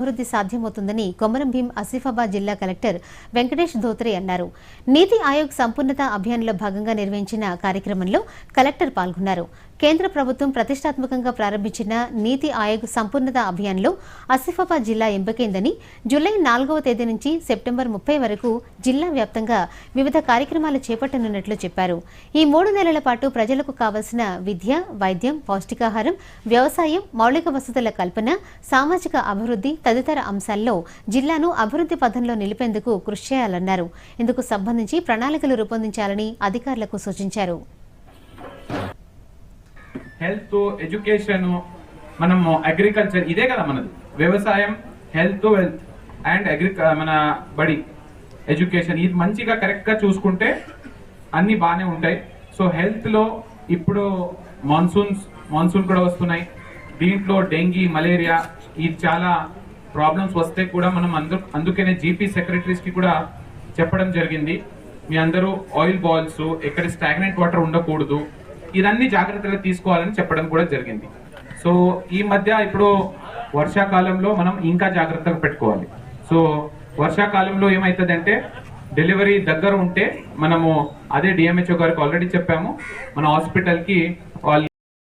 అభివృద్ధి సాధ్యమవుతుందని కొమరం భీం ఆసిఫాబాద్ జిల్లా కలెక్టర్ వెంకటేష్ ధోత్రే అన్నారు. నీతి ఆయోగ్ సంపూర్ణత అభియాన్లో భాగంగా నిర్వహించిన కార్యక్రమంలో కలెక్టర్ పాల్గొన్నారు. కేంద్ర ప్రభుత్వం ప్రతిష్టాత్మకంగా ప్రారంభించిన నీతి ఆయోగ్ సంపూర్ణత అభియాన్లో ఆసిఫాబాద్ జిల్లా ఎంపికైందని జూలై నాలుగవ తేదీ నుంచి సెప్టెంబర్ ముప్పై వరకు జిల్లా వ్యాప్తంగా వివిధ కార్యక్రమాలు చేపట్టనున్నట్లు చెప్పారు. ఈ మూడు నెలల పాటు ప్రజలకు కావలసిన విద్య వైద్యం పౌష్టికాహారం వ్యవసాయం మౌలిక వసతుల కల్పన సామాజిక అభివృద్ధి తదితర అంశాల్లో జిల్లాను అభివృద్ధి పథంలో నిలిపేందుకు కృషి చేయాలన్నారు. ఇందుకు సంబంధించి ప్రణాళికలు రూపొందించాలని అధికారులకు సూచించారు. హెల్త్ ఎడ్యుకేషన్ మనము అగ్రికల్చర్ ఇదే కదా మనది. వ్యవసాయం హెల్త్ వెల్త్ అండ్ అగ్రి మన బడి ఎడ్యుకేషన్ ఇది మంచిగా కరెక్ట్గా చూసుకుంటే అన్నీ బాగానే ఉంటాయి. సో హెల్త్లో ఇప్పుడు మాన్సూన్స్ మాన్సూన్ కూడా వస్తున్నాయి. దీంట్లో డెంగీ మలేరియా ఇది చాలా ప్రాబ్లమ్స్ వస్తే కూడా మనం అందు అందుకనే జీపీ సెక్రటరీస్కి కూడా చెప్పడం జరిగింది. మీ అందరూ ఆయిల్ బాల్స్ ఎక్కడ స్టాగ్నెంట్ వాటర్ ఉండకూడదు. ఇదన్నీ జాగ్రత్తలు తీసుకోవాలని చెప్పడం కూడా జరిగింది. సో ఈ మధ్య ఇప్పుడు వర్షాకాలంలో మనం ఇంకా జాగ్రత్తగా పెట్టుకోవాలి. సో వర్షాకాలంలో ఏమవుతుందంటే డెలివరీ దగ్గర ఉంటే మనము అదే డిఎంహెచ్ఓ గారికి ఆల్రెడీ చెప్పాము. మన హాస్పిటల్కి వాళ్ళు